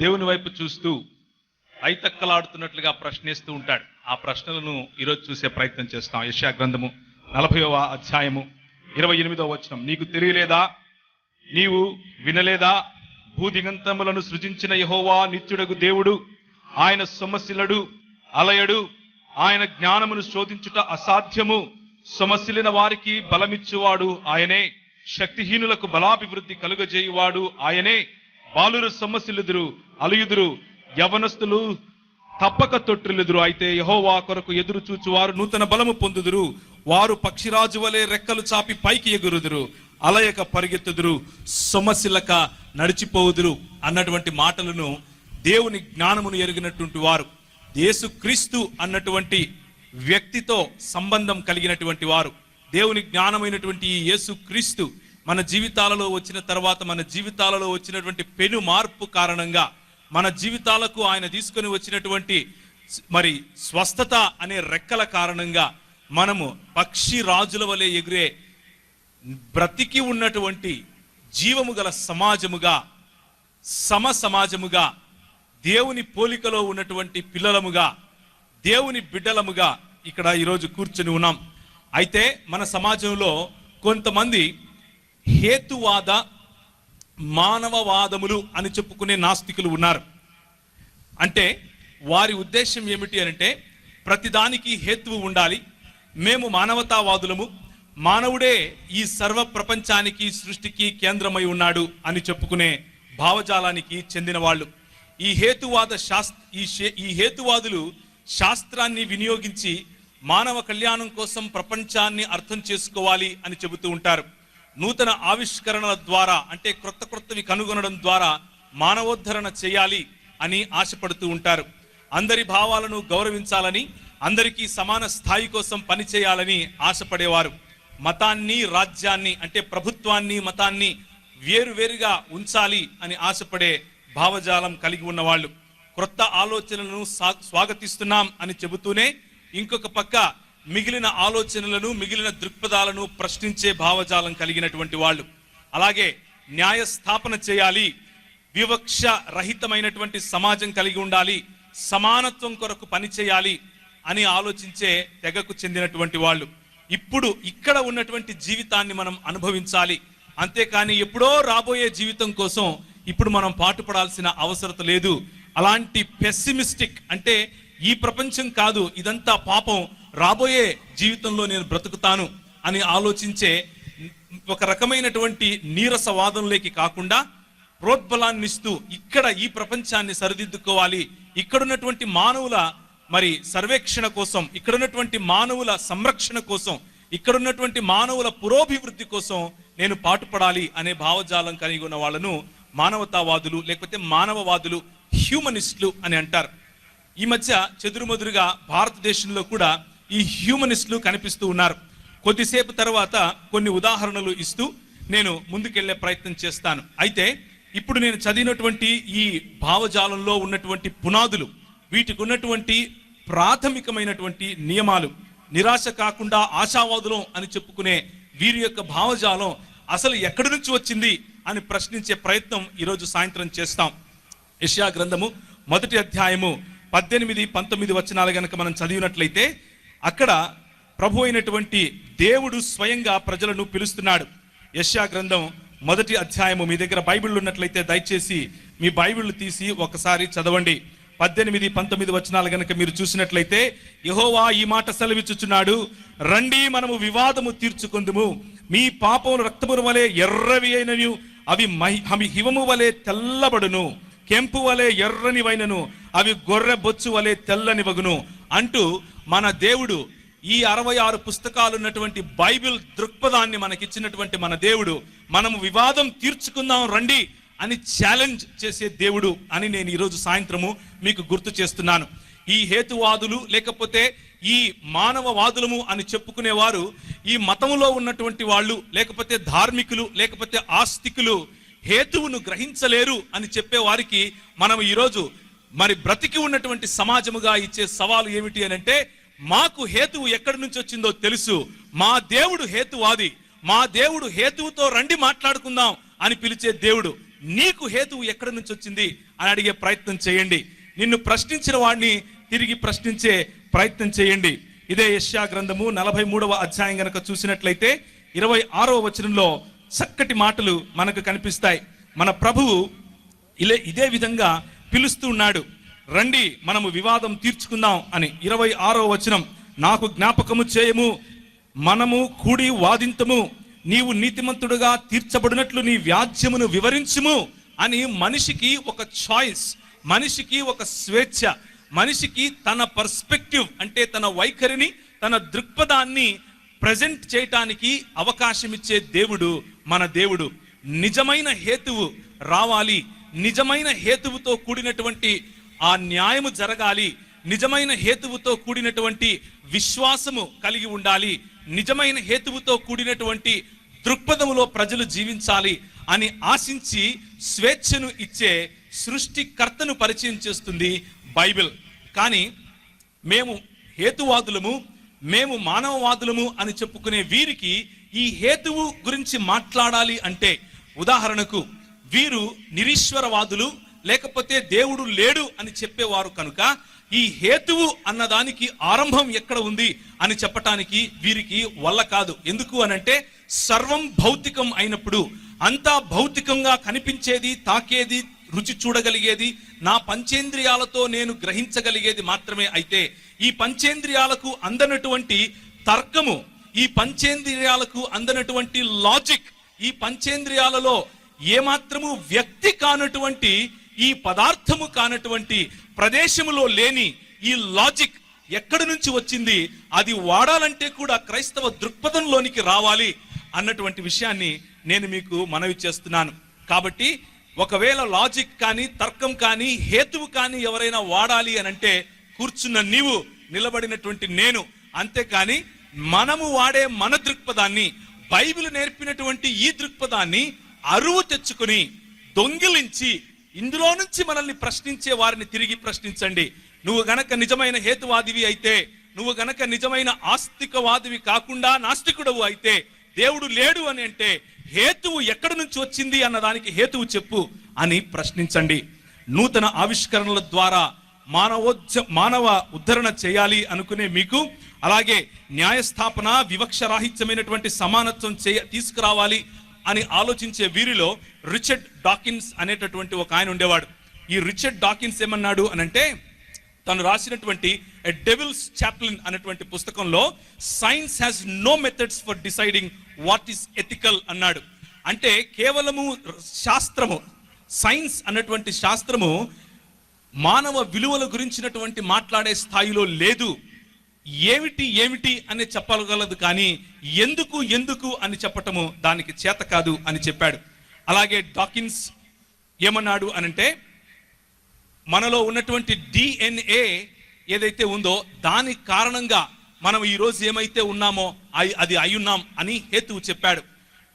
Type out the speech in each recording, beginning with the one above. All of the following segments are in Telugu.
దేవుని వైపు చూస్తూ ఐతక్కలాడుతున్నట్లుగా ప్రశ్నిస్తూ ఉంటాడు. ఆ ప్రశ్నలను ఈరోజు చూసే ప్రయత్నం చేస్తాం. యశా గ్రంథము నలభైవ అధ్యాయము ఇరవై ఎనిమిదవ వచనం. నీకు తెలియలేదా? నీవు వినలేదా? భూదిగంతములను సృజించిన యహోవా నిత్యుడగు దేవుడు. ఆయన సొమ్మశిలడు అలయడు. ఆయన జ్ఞానమును శోధించుట అసాధ్యము. సొమసిలిన వారికి బలమిచ్చువాడు ఆయనే. శక్తిహీనులకు బలాభివృద్ధి కలుగజేయువాడు ఆయనే. బాలురు సొమ్మసిల్లుదురు అలుయుదురు యవనస్తులు తప్పక తొట్టిల్లుదురు అయితే యహోవా కొరకు ఎదురు చూచువారు నూతన బలము పొందుదురు. వారు పక్షిరాజు వలె రెక్కలు చాపి పైకి ఎగురుదురు. అలయక పరిగెత్తుదురు. సొమశిలక నడిచిపోవుదురు అన్నటువంటి మాటలను దేవుని జ్ఞానమును ఎరిగినటువంటి వారు. యేసుక్రీస్తు అన్నటువంటి వ్యక్తితో సంబంధం కలిగినటువంటి వారు. దేవుని జ్ఞానమైనటువంటి ఈ యేసుక్రీస్తు మన జీవితాలలో వచ్చిన తర్వాత మన జీవితాలలో వచ్చినటువంటి పెను మార్పు కారణంగా మన జీవితాలకు ఆయన తీసుకొని వచ్చినటువంటి మరి స్వస్థత అనే రెక్కల కారణంగా మనము పక్షి రాజుల వలె ఎగిరే బ్రతికి ఉన్నటువంటి జీవము గల సమాజముగా సమ సమాజముగా దేవుని పోలికలో ఉన్నటువంటి పిల్లలముగా దేవుని బిడ్డలముగా ఇక్కడ ఈరోజు కూర్చొని ఉన్నాం. అయితే మన సమాజంలో కొంతమంది హేతువాద మానవవాదములు అని చెప్పుకునే నాస్తికులు ఉన్నారు. అంటే వారి ఉద్దేశం ఏమిటి అంటే ప్రతిదానికి హేతువు ఉండాలి. మేము మానవతావాదులము. మానవుడే ఈ సర్వ ప్రపంచానికి సృష్టికి కేంద్రమై ఉన్నాడు అని చెప్పుకునే భావజాలానికి చెందిన వాళ్ళు ఈ హేతువాద శాస్త్ర ఈ ఈ హేతువాదులు శాస్త్రాన్ని వినియోగించి మానవ కళ్యాణం కోసం ప్రపంచాన్ని అర్థం చేసుకోవాలి అని చెబుతూ ఉంటారు. నూతన ఆవిష్కరణల ద్వారా అంటే క్రొత్త క్రొత్తవి కనుగొనడం ద్వారా మానవోద్ధరణ చేయాలి అని ఆశపడుతూ ఉంటారు. అందరి భావాలను గౌరవించాలని అందరికీ సమాన స్థాయి కోసం పనిచేయాలని ఆశపడేవారు. మతాన్ని రాజ్యాన్ని అంటే ప్రభుత్వాన్ని మతాన్ని వేరువేరుగా ఉంచాలి అని ఆశపడే భావజాలం కలిగి ఉన్నవాళ్ళు. క్రొత్త ఆలోచనలను స్వాగతిస్తున్నాం అని చెబుతూనే ఇంకొక పక్క మిగిలిన ఆలోచనలను మిగిలిన దృక్పథాలను ప్రశ్నించే భావజాలం కలిగినటువంటి వాళ్ళు. అలాగే న్యాయ స్థాపన చేయాలి. వివక్ష రహితమైనటువంటి సమాజం కలిగి ఉండాలి. సమానత్వం కొరకు పనిచేయాలి అని ఆలోచించే తెగకు చెందినటువంటి వాళ్ళు. ఇప్పుడు ఇక్కడ ఉన్నటువంటి జీవితాన్ని మనం అనుభవించాలి. అంతేకాని ఎప్పుడో రాబోయే జీవితం కోసం ఇప్పుడు మనం పాటుపడాల్సిన అవసరత లేదు. అలాంటి పెస్సిమిస్టిక్ అంటే ఈ ప్రపంచం కాదు ఇదంతా పాపం రాబోయే జీవితంలో నేను బ్రతుకుతాను అని ఆలోచించే ఒక రకమైనటువంటి నీరసవాదంలోకి కాకుండా ప్రోద్బలాన్ని ఇస్తూ ఇక్కడ ఈ ప్రపంచాన్ని సరిదిద్దుకోవాలి. ఇక్కడున్నటువంటి మానవుల మరి సర్వేక్షణ కోసం ఇక్కడున్నటువంటి మానవుల సంరక్షణ కోసం ఇక్కడున్నటువంటి మానవుల పురోభివృద్ధి కోసం నేను పాటుపడాలి అనే భావజాలం కలిగి ఉన్న వాళ్ళను మానవతావాదులు లేకపోతే మానవవాదులు హ్యూమనిస్టులు అని అంటారు. ఈ మధ్య చెదురుమదురుగా భారతదేశంలో కూడా ఈ హ్యూమనిస్టులు కనిపిస్తూ ఉన్నారు. కొద్దిసేపు తర్వాత కొన్ని ఉదాహరణలు ఇస్తూ నేను ముందుకెళ్ళే ప్రయత్నం చేస్తాను. అయితే ఇప్పుడు నేను చదివినటువంటి ఈ భావజాలంలో ఉన్నటువంటి పునాదులు వీటికి ఉన్నటువంటి ప్రాథమికమైనటువంటి నియమాలు నిరాశ కాకుండా ఆశావాదులం అని చెప్పుకునే వీరి యొక్క భావజాలం అసలు ఎక్కడి నుంచి వచ్చింది అని ప్రశ్నించే ప్రయత్నం ఈరోజు సాయంత్రం చేస్తాం. యెషయా గ్రంథము మొదటి అధ్యాయము పద్దెనిమిది పంతొమ్మిది వచనాలు గనక మనం చదివినట్లయితే అక్కడ ప్రభు అయినటువంటి దేవుడు స్వయంగా ప్రజలను పిలుస్తున్నాడు. యశ్యా గ్రంథం మొదటి అధ్యాయము మీ దగ్గర బైబిల్ ఉన్నట్లయితే దయచేసి మీ బైబిల్ తీసి ఒకసారి చదవండి. పద్దెనిమిది పంతొమ్మిది వచనాలు గనక మీరు చూసినట్లయితే యహోవా ఈ మాట సెలవిచ్చుచున్నాడు రండి మనము వివాదము తీర్చుకుందుము. మీ పాపం రక్తమును వలె ఎర్రవి అయినను అవి మహి అవి హిమము వలె తెల్లబడును. కెంపు వలె ఎర్రనివైనను అవి గొర్రె బొచ్చు వలె తెల్లని వగును అంటూ మన దేవుడు ఈ అరవై ఆరు పుస్తకాలు ఉన్నటువంటి బైబిల్ దృక్పథాన్ని మనకిచ్చినటువంటి మన దేవుడు మనము వివాదం తీర్చుకుందాం రండి అని ఛాలెంజ్ చేసే దేవుడు అని నేను ఈరోజు సాయంత్రము మీకు గుర్తు చేస్తున్నాను. ఈ హేతువాదులు లేకపోతే ఈ మానవవాదులము అని చెప్పుకునేవారు ఈ మతములో ఉన్నటువంటి వాళ్ళు లేకపోతే ధార్మికులు లేకపోతే ఆస్తికులు హేతువును గ్రహించలేరు అని చెప్పే వారికి మనం ఈరోజు మరి బ్రతికి ఉన్నటువంటి సమాజముగా ఇచ్చే సవాలు ఏమిటి అని అంటే మాకు హేతువు ఎక్కడి నుంచి వచ్చిందో తెలుసు. మా దేవుడు హేతువాది. మా దేవుడు హేతువుతో రండి మాట్లాడుకుందాం అని పిలిచే దేవుడు నీకు హేతువు ఎక్కడి నుంచి వచ్చింది అని అడిగే ప్రయత్నం చేయండి. నిన్ను ప్రశ్నించిన వాడిని తిరిగి ప్రశ్నించే ప్రయత్నం చేయండి. ఇదే యశ్యా గ్రంథము నలభై మూడవ అధ్యాయం గనక చూసినట్లయితే ఇరవై ఆరవ వచనంలో చక్కటి మాటలు మనకు కనిపిస్తాయి. మన ప్రభువు ఇలే ఇదే విధంగా పిలుస్తూ ఉన్నాడు. రండి మనము వివాదం తీర్చుకుందాం అని. ఇరవై ఆరో వచనం నాకు జ్ఞాపకము చేయము మనము కూడి వాదింతము నీవు నీతిమంతుడుగా తీర్చబడినట్లు నీ వ్యాజ్యమును వివరించుము అని మనిషికి ఒక చాయిస్ మనిషికి ఒక స్వేచ్ఛ మనిషికి తన పర్స్పెక్టివ్ అంటే తన వైఖరిని తన దృక్పథాన్ని ప్రజెంట్ చేయటానికి అవకాశం ఇచ్చే దేవుడు మన దేవుడు. నిజమైన హేతువు రావాలి నిజమైన హేతువుతో కూడినటువంటి ఆ న్యాయము జరగాలి. నిజమైన హేతువుతో కూడినటువంటి విశ్వాసము కలిగి ఉండాలి. నిజమైన హేతువుతో కూడినటువంటి దృక్పథములో ప్రజలు జీవించాలి అని ఆశించి స్వేచ్ఛను ఇచ్చే సృష్టికర్తను పరిచయం చేస్తుంది బైబిల్. కానీ మేము హేతువాదులము మేము మానవవాదులము అని చెప్పుకునే వీరికి ఈ హేతువు గురించి మాట్లాడాలి అంటే ఉదాహరణకు వీరు నిరీశ్వరవాదులు లేకపోతే దేవుడు లేడు అని చెప్పేవారు కనుక ఈ హేతువు అన్నదానికి ఆరంభం ఎక్కడ ఉంది అని చెప్పటానికి వీరికి వల్ల కాదు. ఎందుకు అనంటే సర్వం భౌతికం అయినప్పుడు అంతా భౌతికంగా కనిపించేది తాకేది రుచి చూడగలిగేది నా పంచేంద్రియాలతో నేను గ్రహించగలిగేది మాత్రమే అయితే ఈ పంచేంద్రియాలకు అందనటువంటి తర్కము ఈ పంచేంద్రియాలకు అందనటువంటి లాజిక్ ఈ పంచేంద్రియాలలో ఏమాత్రము వ్యక్తి కానటువంటి ఈ పదార్థము కానటువంటి ప్రదేశములో లేని ఈ లాజిక్ ఎక్కడి నుంచి వచ్చింది? అది వాడాలంటే కూడా క్రైస్తవ దృక్పథంలోనికి రావాలి అన్నటువంటి విషయాన్ని నేను మీకు మనవి చేస్తున్నాను. కాబట్టి ఒకవేళ లాజిక్ కానీ తర్కం కానీ హేతువు కానీ ఎవరైనా వాడాలి అని అంటే కూర్చున్న నీవు నిలబడినటువంటి నేను అంతేకాని మనము వాడే మన దృక్పథాన్ని బైబిల్ నేర్పినటువంటి ఈ దృక్పథాన్ని అరువు తెచ్చుకుని దొంగిలించి ఇందులో నుంచి మనల్ని ప్రశ్నించే వారిని తిరిగి ప్రశ్నించండి. నువ్వు గనక నిజమైన హేతువాదివి అయితే నువ్వు గనక నిజమైన ఆస్తికవాదివి కాకుండా నాస్తికుడవు అయితే దేవుడు లేడు అని అంటే హేతువు ఎక్కడి నుంచి వచ్చింది అన్నదానికి హేతువు చెప్పు అని ప్రశ్నించండి. నూతన ఆవిష్కరణల ద్వారా మానవోద్య మానవ ఉద్ధరణ చేయాలి అనుకునే మీకు అలాగే న్యాయస్థాపన వివక్ష రాహిత్యమైనటువంటి సమానత్వం చేయ తీసుకురావాలి అని ఆలోచించే వీరిలో రిచర్డ్ డాకిన్స్ అనేటటువంటి ఒక ఆయన ఉండేవాడు. ఈ రిచర్డ్ డాకిన్స్ ఏమన్నాడు అని అంటే తను రాసినటువంటి డెవిల్స్ చాప్లిన్ అనేటువంటి పుస్తకంలో science has no methods for deciding what is ethical అన్నాడు. అంటే కేవలము శాస్త్రము సైన్స్ అన్నటువంటి శాస్త్రము మానవ విలువల గురించినటువంటి మాట్లాడే స్థాయిలో లేదు. ఏమిటి ఏమిటి అని చెప్పగలదు కానీ ఎందుకు ఎందుకు అని చెప్పటము దానికి చేత కాదు అని చెప్పాడు. అలాగే డాకిన్స్ ఏమన్నాడు అనంటే మనలో ఉన్నటువంటి డిఎన్ఏ ఏదైతే ఉందో దాని కారణంగా మనం ఈరోజు ఏమైతే ఉన్నామో అది అయ్యున్నాం అని హేతువు చెప్పాడు.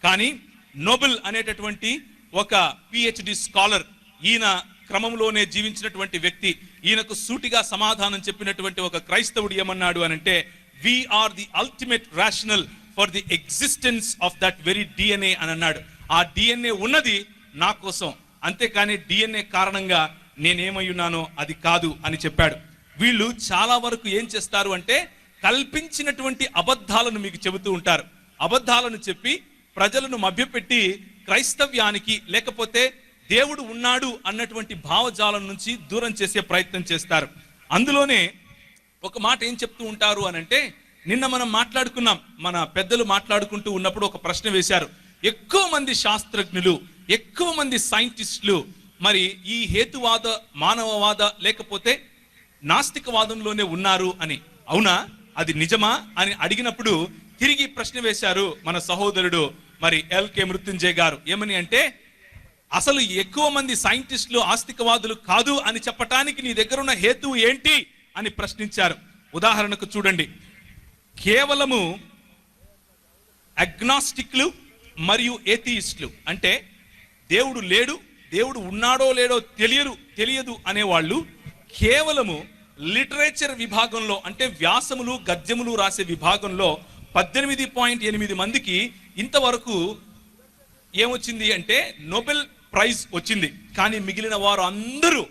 కానీ నోబెల్ అనేటటువంటి ఒక పిహెచ్డి స్కాలర్ ఈయన క్రమంలోనే జీవించినటువంటి వ్యక్తి ఈయనకు సూటిగా సమాధానం చెప్పినటువంటి ఒక క్రైస్తవుడు ఏమన్నాడు అని అంటే we are the ultimate rational for the existence of that very DNA అని అన్నాడు. ఆ డిఎన్ఏ ఉన్నది నా కోసం. అంతేకాని డిఎన్ఏ కారణంగా నేనేమై ఉన్నానో అది కాదు అని చెప్పాడు. వీళ్ళు చాలా వరకు ఏం చేస్తారు అంటే కల్పించినటువంటి అబద్ధాలను మీకు చెబుతూ ఉంటారు. అబద్ధాలను చెప్పి ప్రజలను మభ్యపెట్టి క్రైస్తవ్యానికి లేకపోతే దేవుడు ఉన్నాడు అన్నటువంటి భావజాలం నుంచి దూరం చేసే ప్రయత్నం చేస్తారు. అందులోనే ఒక మాట ఏం చెప్తూ ఉంటారు అని అంటే నిన్న మనం మాట్లాడుకున్నాం మన పెద్దలు మాట్లాడుకుంటూ ఉన్నప్పుడు ఒక ప్రశ్న వేశారు. ఎక్కువ మంది శాస్త్రజ్ఞులు ఎక్కువ మంది సైంటిస్టులు మరి ఈ హేతువాద మానవవాద లేకపోతే నాస్తికవాదంలోనే ఉన్నారు అని. అవునా? అది నిజమా? అని అడిగినప్పుడు తిరిగి ప్రశ్న వేశారు మన సహోదరుడు మరి ఎల్కే మృత్యుంజయ్ గారు. ఏమని అంటే అసలు ఎక్కువ మంది సైంటిస్టులు ఆస్తికవాదులు కాదు అని చెప్పటానికి నీ దగ్గర ఉన్న హేతువు ఏంటి అని ప్రశ్నించారు. ఉదాహరణకు చూడండి. కేవలము అగ్నాస్టిక్లు మరియు ఏథియిస్టులు. అంటే దేవుడు లేడు దేవుడు ఉన్నాడో లేడో తెలియరు తెలియదు అనేవాళ్ళు కేవలము లిటరేచర్ విభాగంలో అంటే వ్యాసములు గద్యములు రాసే విభాగంలో పద్దెనిమిది పాయింట్ ఎనిమిది మందికి ఇంతవరకు ఏమొచ్చింది అంటే నోబెల్ ప్రైజ్ వచ్చింది. కానీ మిగిలిన వారు అందరూ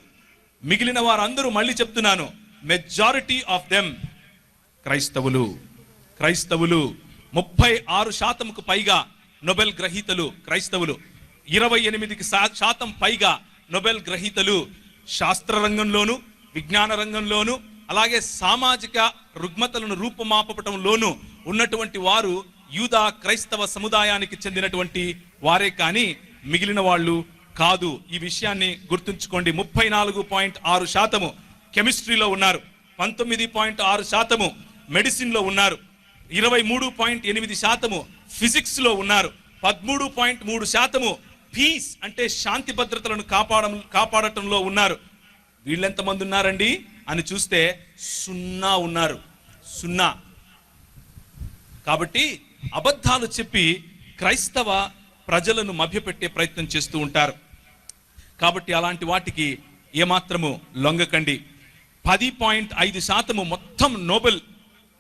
మిగిలిన వారు అందరూ మళ్ళీ చెప్తున్నాను మెజారిటీ ఆఫ్ దెమ్ క్రైస్తవులు. క్రైస్తవులు ముప్పై ఆరు శాతంకు పైగా నొబెల్ గ్రహీతలు క్రైస్తవులు. ఇరవై ఎనిమిదికి శాతం పైగా నొబెల్ గ్రహీతలు శాస్త్ర రంగంలోను విజ్ఞాన రంగంలోను అలాగే సామాజిక రుగ్మతలను రూపుమాపటంలోను ఉన్నటువంటి వారు యూదా క్రైస్తవ సముదాయానికి చెందినటువంటి వారే కానీ మిగిలిన వాళ్ళు కాదు. ఈ విషయాన్ని గుర్తుంచుకోండి. ముప్పై నాలుగు పాయింట్ ఆరు శాతము కెమిస్ట్రీలో ఉన్నారు. పంతొమ్మిది పాయింట్ ఆరు శాతము మెడిసిన్లో ఉన్నారు. ఇరవై మూడు పాయింట్ ఎనిమిది శాతము ఫిజిక్స్లో ఉన్నారు. పదమూడు పాయింట్ మూడు శాతము పీస్ అంటే శాంతి భద్రతలను కాపాడం కాపాడటంలో ఉన్నారు. వీళ్ళెంతమంది ఉన్నారండి? అని చూస్తే సున్నా ఉన్నారు. సున్నా. కాబట్టి అబద్ధాలు చెప్పి క్రైస్తవ ప్రజలను మభ్యపెట్టే ప్రయత్నం చేస్తూ ఉంటారు. కాబట్టి అలాంటి వాటికి ఏమాత్రము లొంగకండి. పది పాయింట్ ఐదు శాతము మొత్తం నోబెల్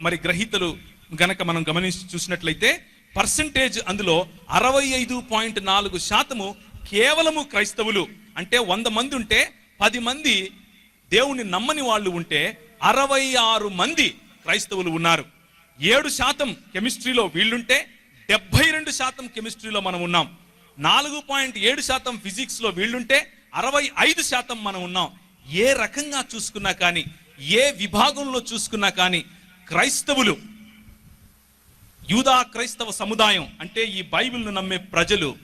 మరి గ్రహీతలు గనక మనం గమనించి చూసినట్లయితే పర్సంటేజ్ అందులో అరవై ఐదు పాయింట్ నాలుగు శాతము కేవలము క్రైస్తవులు. అంటే వంద మంది ఉంటే పది మంది దేవుని నమ్మని వాళ్ళు ఉంటే అరవై ఆరు మంది క్రైస్తవులు ఉన్నారు. ఏడు శాతం కెమిస్ట్రీలో వీళ్ళుంటే డెబ్బై రెండు శాతం కెమిస్ట్రీలో మనం ఉన్నాం. నాలుగు పాయింట్ ఏడు శాతం ఫిజిక్స్లో వీళ్ళుంటే అరవై ఐదు శాతం మనం ఉన్నాం. ఏ రకంగా చూసుకున్నా కానీ ఏ విభాగంలో చూసుకున్నా కానీ క్రైస్తవులు యూదా క్రైస్తవ సముదాయం అంటే ఈ బైబిల్ను నమ్మే ప్రజలు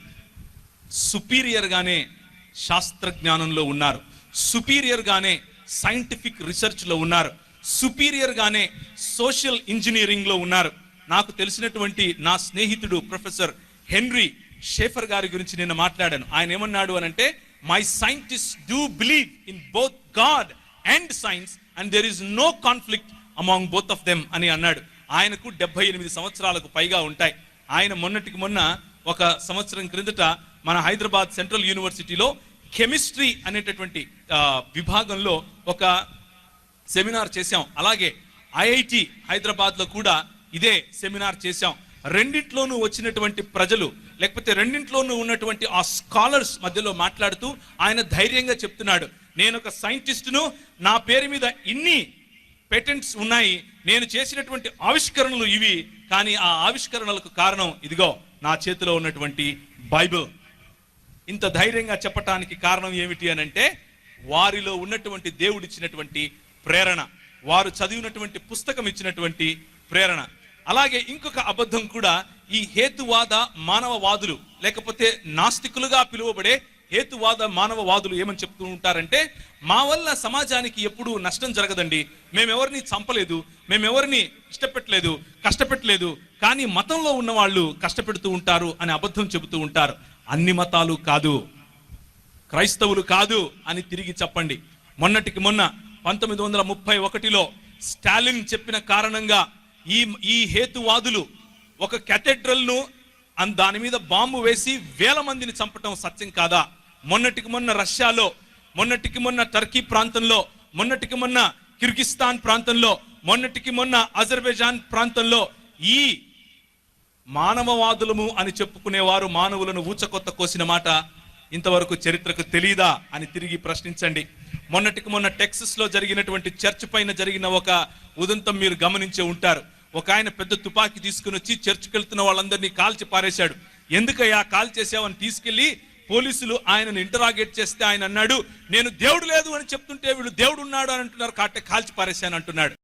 సుపీరియర్గానే శాస్త్రజ్ఞానంలో ఉన్నారు. సుపీరియర్గానే సైంటిఫిక్ రీసెర్చ్లో ఉన్నారు. సుపీరియర్గానే సోషల్ ఇంజనీరింగ్లో ఉన్నారు. నాకు తెలిసినటువంటి నా స్నేహితుడు ప్రొఫెసర్ హెన్రీ షేఫర్ గారి గురించి నేను మాట్లాడాను. ఆయన ఏమన్నాడు అని అంటే my scientist do believe in both God and science and there is no conflict among both of them అని అన్నాడు. ఆయనకు డెబ్బై ఎనిమిది సంవత్సరాలకు పైగా ఉంటాయి. ఆయన మొన్నటికి మొన్న ఒక సంవత్సరం క్రిందట మన హైదరాబాద్ సెంట్రల్ యూనివర్సిటీలో కెమిస్ట్రీ అనేటటువంటి విభాగంలో ఒక సెమినార్ చేశాం. అలాగే ఐఐటి హైదరాబాద్లో కూడా ఇదే సెమినార్ చేశాం. రెండింట్లోనూ వచ్చినటువంటి ప్రజలు లేకపోతే రెండింట్లోనూ ఉన్నటువంటి ఆ స్కాలర్స్ మధ్యలో మాట్లాడుతూ ఆయన ధైర్యంగా చెప్తున్నాడు. నేను ఒక సైంటిస్టును నా పేరు మీద ఇన్ని పేటెంట్స్ ఉన్నాయి నేను చేసినటువంటి ఆవిష్కరణలు ఇవి కానీ ఆ ఆవిష్కరణలకు కారణం ఇదిగో నా చేతిలో ఉన్నటువంటి బైబిల్. ఇంత ధైర్యంగా చెప్పటానికి కారణం ఏమిటి అని అంటే వారిలో ఉన్నటువంటి దేవుడిచ్చినటువంటి ప్రేరణ వారు చదివినటువంటి పుస్తకం ఇచ్చినటువంటి ప్రేరణ. అలాగే ఇంకొక అబద్ధం కూడా ఈ హేతువాద మానవవాదులు లేకపోతే నాస్తికులుగా పిలువబడే హేతువాద మానవవాదులు ఏమని చెప్తూ ఉంటారంటే మా వల్ల సమాజానికి ఎప్పుడూ నష్టం జరగదండి. మేమెవరిని చంపలేదు మేమెవరిని ఇష్టపెట్టలేదు కష్టపెట్టలేదు కానీ మతంలో ఉన్న వాళ్ళు కష్టపెడుతూ ఉంటారు అని అబద్ధం చెబుతూ ఉంటారు. అన్ని మతాలు కాదు. క్రైస్తవులు కాదు అని తిరిగి చెప్పండి. మొన్నటికి మొన్న పంతొమ్మిది వందల ముప్పై ఒకటిలో స్టాలిన్ చెప్పిన కారణంగా ఈ ఈ హేతువాదులు ఒక cathedral దాని మీద బాంబు వేసి వేల మందిని చంపటం సత్యం కాదా? మొన్నటికి మొన్న రష్యాలో మొన్నటికి మొన్న టర్కీ ప్రాంతంలో మొన్నటికి మొన్న కిర్గిస్తాన్ ప్రాంతంలో మొన్నటికి మొన్న అజర్బైజాన్ ప్రాంతంలో ఈ మానవవాదులము అని చెప్పుకునేవారు మానవులను ఊచకొత్త కోసిన మాట ఇంతవరకు చరిత్రకు తెలీదా అని తిరిగి ప్రశ్నించండి. మొన్నటికి మొన్న టెక్సస్లో జరిగినటువంటి చర్చ్ పైన జరిగిన ఒక ఉదంతం మీరు గమనించే ఉంటారు. ఒక ఆయన పెద్ద తుపాకీ తీసుకుని వచ్చి చర్చికి వెళ్తున్న వాళ్ళందరినీ కాల్చి పారేశాడు. ఎందుకయ్యా కాల్ చేసావని తీసుకెళ్ళి పోలీసులు ఆయనను ఇంటరాగేట్ చేస్తే ఆయన అన్నాడు నేను దేవుడు లేదు అని చెప్తుంటే వీళ్ళు దేవుడు ఉన్నాడు అని అంటున్నారు కాటే కాల్చి పారేశాను అంటున్నాడు.